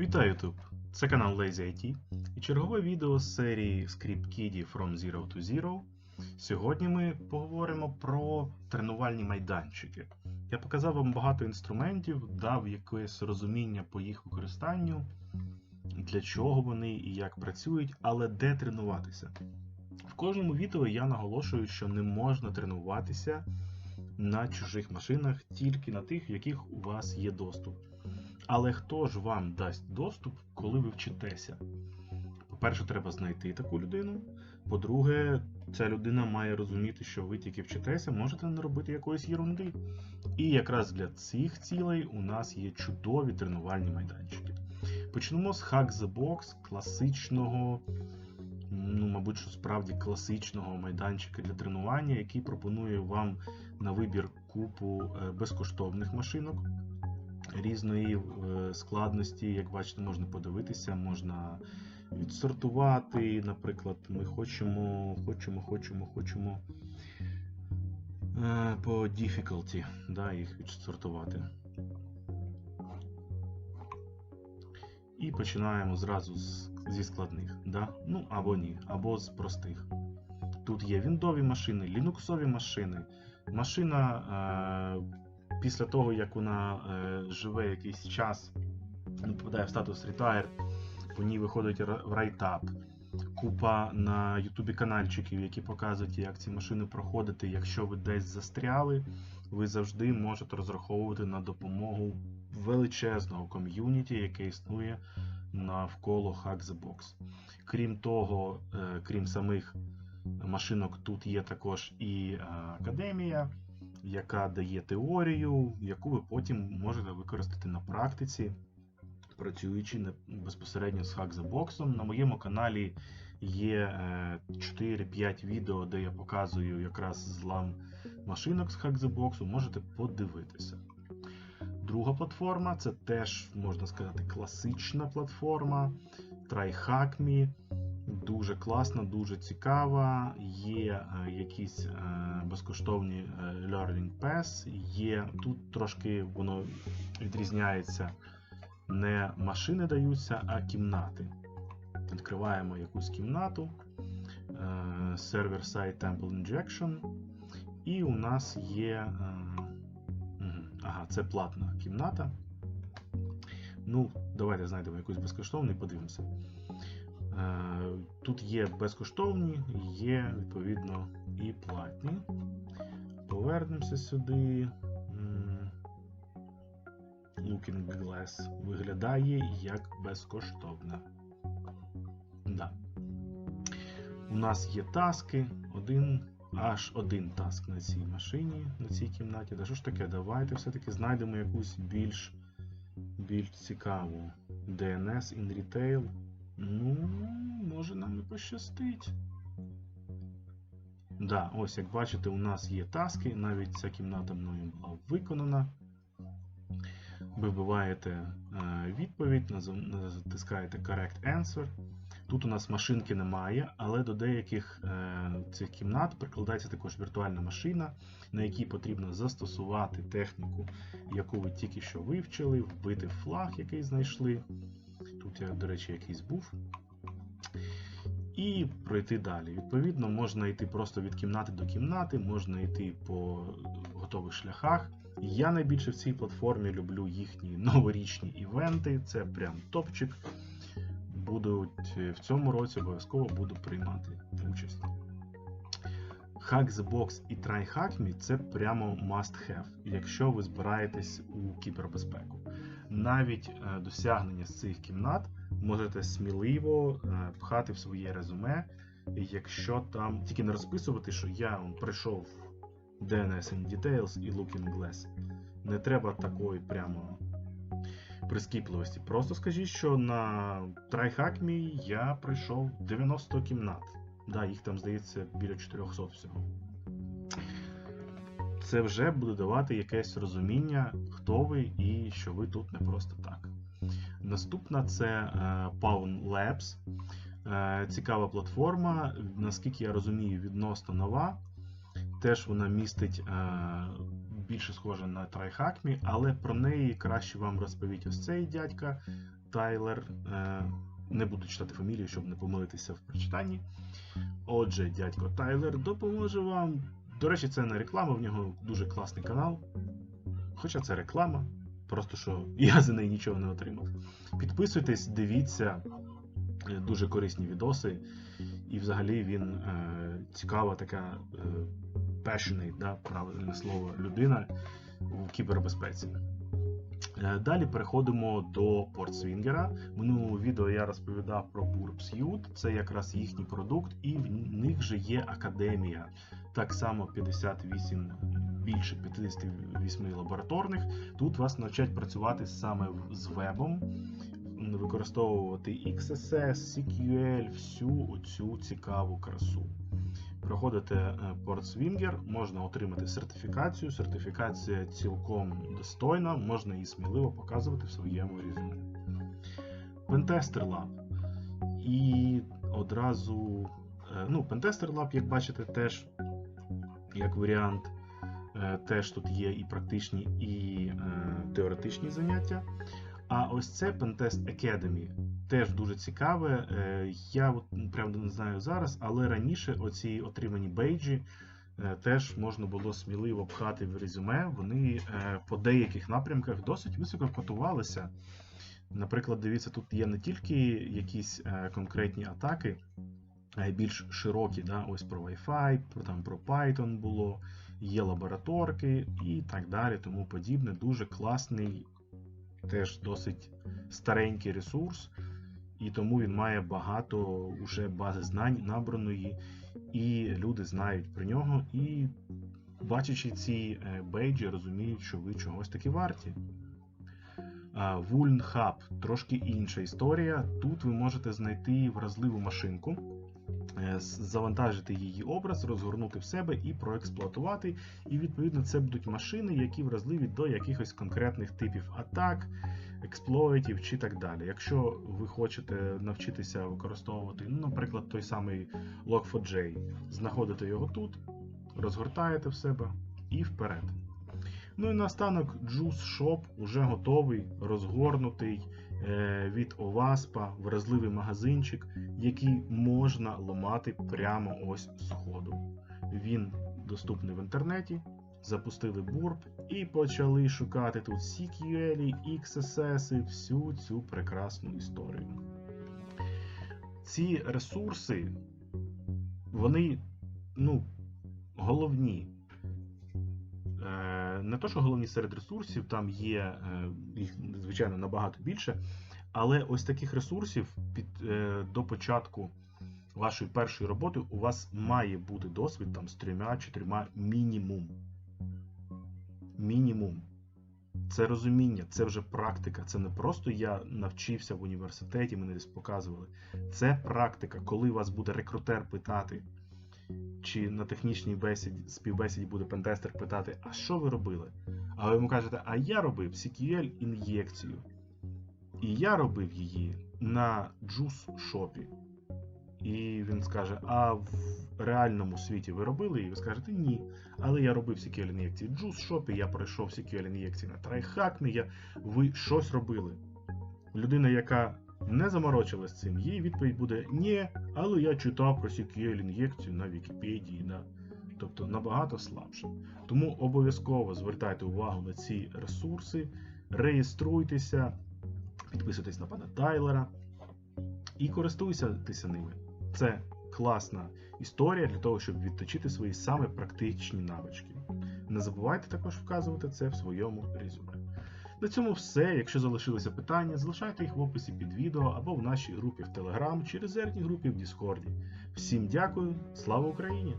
Вітаю YouTube! Це канал Lazy IT і чергове відео з серії ScriptKiddie From Zero to Zero. Сьогодні ми поговоримо про тренувальні майданчики. Я показав вам багато інструментів, дав якесь розуміння по їх використанню, для чого вони і як працюють, але де тренуватися. В кожному відео я наголошую, що не можна тренуватися на чужих машинах, тільки на тих, в яких у вас є доступ. Але хто ж вам дасть доступ, коли ви вчитеся? По-перше, треба знайти таку людину. По-друге, ця людина має розуміти, що ви тільки вчитеся, можете не робити якоїсь єрунди. І якраз для цих цілей у нас є чудові тренувальні майданчики. Почнемо з Hack the Box, класичного, ну, мабуть, що справді класичного майданчика для тренування, який пропонує вам на вибір купу е, безкоштовних машинок різної е, складності. Як бачите, можна подивитися, можна відсортувати. Наприклад, ми хочемо, хочемо, хочемо, хочемо е, по difficulty да, їх відсортувати. І починаємо зразу з, зі складних. Да? Ну або ні, або з простих. Тут є віндові машини, лінуксові машини. Машина е, після того, як вона е, живе якийсь час, ну, попадає в статус Retire, по ній виходить в райтап. Купа на Ютубі канальчиків, які показують, як ці машини проходити. Якщо ви десь застряли, ви завжди можете розраховувати на допомогу величезного ком'юніті, яке існує навколо Hack the Box. Крім того, е, крім самих машинок, тут є також і е, академія, яка дає теорію, яку ви потім можете використати на практиці, працюючи безпосередньо з Hack the Box. На моєму каналі є 4-5 відео, де я показую якраз злам машинок з Hack the Box, можете подивитися. Друга платформа це теж, можна сказати, класична платформа TryHackMe. Дуже класна, дуже цікава. Є е, якісь е, безкоштовні е, Learning Pass. Є тут трошки воно відрізняється. Не машини даються, а кімнати. Відкриваємо якусь кімнату. Server Side Temple Injection. І у нас є. Ага, це платна кімната. Ну, давайте знайдемо якусь безкоштовну і подивимося. Тут є безкоштовні, є, відповідно, і платні. Повернемося сюди. Looking Glass виглядає як безкоштовна. Да. У нас є таски, один, аж один таск на цій машині, на цій кімнаті. Да що ж таке? Давайте все-таки знайдемо якусь більш більш цікаву DNS in Retail. Ну, може нам і пощастить. Да, ось як бачите, у нас є таски, навіть ця кімната мною була виконана. Ви вбиваєте е, відповідь, натискаєте Correct Answer. Тут у нас машинки немає, але до деяких е, цих кімнат прикладається також віртуальна машина, на якій потрібно застосувати техніку, яку ви тільки що вивчили, вбити флаг, який знайшли. Тут, я, до речі, якийсь був. І пройти далі. Відповідно, можна йти просто від кімнати до кімнати, можна йти по готових шляхах. Я найбільше в цій платформі люблю їхні новорічні івенти. Це прям топчик. Будуть в цьому році обов'язково буду приймати участь. Hack the Box і TryHackMe це прямо must have, якщо ви збираєтесь у кібербезпеку. Навіть е, досягнення з цих кімнат можете сміливо е, пхати в своє резюме, якщо там тільки не розписувати, що я пройшов DNS in Details і Looking Glass. Не треба такої прямо прискіпливості. Просто скажіть, що на TryHackMe я пройшов 90 кімнат. Да, їх там здається біля 400 всього. Це вже буде давати якесь розуміння, хто ви і що ви тут не просто так. Наступна це Pawn Labs. Цікава платформа, наскільки я розумію, відносно нова. Теж вона містить більше схоже на TryHackMe, але про неї краще вам розповіть ось цей дядька. Тайлер. Е, не буду читати фамілію, щоб не помилитися в прочитанні. Отже, дядько Тайлер допоможе вам. До речі, це не реклама, в нього дуже класний канал. Хоча це реклама, просто що я за неї нічого не отримав. Підписуйтесь, дивіться е, дуже корисні відоси. І взагалі він е, цікава така е, passionate, да, правильне слово, людина в кібербезпеці. Е, Далі переходимо до портсвінгера. В минулому відео я розповідав про Burp Це якраз їхній продукт, і в них же є академія. Так само 58 більше 58 лабораторних. Тут вас навчать працювати саме з вебом, використовувати XSS, CQL, всю оцю цікаву красу. Проходите е, портсвінгер, можна отримати сертифікацію. Сертифікація цілком достойна, можна її сміливо показувати в своєму резюме. Pentester Lab. І одразу, е, ну, Pentester Lab, як бачите, теж як варіант, е, теж тут є і практичні, і е, теоретичні заняття. А ось це Pentest Academy. Теж дуже цікаве. Е, Я правда не знаю зараз, але раніше оці отримані бейджі теж можна було сміливо пхати в резюме. Вони по деяких напрямках досить високо котувалися. Наприклад, дивіться, тут є не тільки якісь конкретні атаки, більш широкі. Да? Ось про Wi-Fi, про, там, про Python було, є лабораторки і так далі, тому подібне. Дуже класний, теж досить старенький ресурс, і тому він має багато уже бази знань набраної, і люди знають про нього, і бачачи ці е, бейджі, розуміють, що ви чогось таки варті. Вульн Hub трошки інша історія. Тут ви можете знайти вразливу машинку, завантажити її образ, розгорнути в себе і проексплуатувати. І відповідно це будуть машини, які вразливі до якихось конкретних типів атак, експлойтів чи так далі. Якщо ви хочете навчитися використовувати, ну, наприклад, той самий Log4j, знаходите його тут, розгортаєте в себе і вперед. Ну і наостанок Juice Shop уже готовий, розгорнутий е, від Оваспа, вразливий магазинчик, який можна ламати прямо ось з ходу. Він доступний в інтернеті. Запустили Burp і почали шукати тут CQL, XSS, всю цю прекрасну історію. Ці ресурси, вони ну, головні. Не то, що головні серед ресурсів, там є е, їх, звичайно, набагато більше. Але ось таких ресурсів під, е, до початку вашої першої роботи у вас має бути досвід там, з трьома-чотирма мінімум. Мінімум. Це розуміння, це вже практика. Це не просто я навчився в університеті, мене десь показували. Це практика, коли вас буде рекрутер питати, чи на технічній бесіді, співбесіді буде пентестер питати, а що ви робили? А ви йому кажете, а я робив CQL ін'єкцію. І я робив її на Juice Shop. І він скаже: А в реальному світі ви робили? І ви скажете ні. Але я робив CQL ін'єкції в Shop, я пройшов CQL ін'єкції на TryHackMe, я... ви щось робили. Людина, яка не заморочилась цим, її відповідь буде ні, але я читав про CQL ін'єкцію на Вікіпедії. Да. Тобто набагато слабше. Тому обов'язково звертайте увагу на ці ресурси, реєструйтеся, підписуйтесь на пана Тайлера і користуйтеся ними. Це класна історія для того, щоб відточити свої саме практичні навички. Не забувайте також вказувати це в своєму резюме. На цьому все. Якщо залишилися питання, залишайте їх в описі під відео або в нашій групі в Telegram чи резервній групі в Discord. Всім дякую, слава Україні!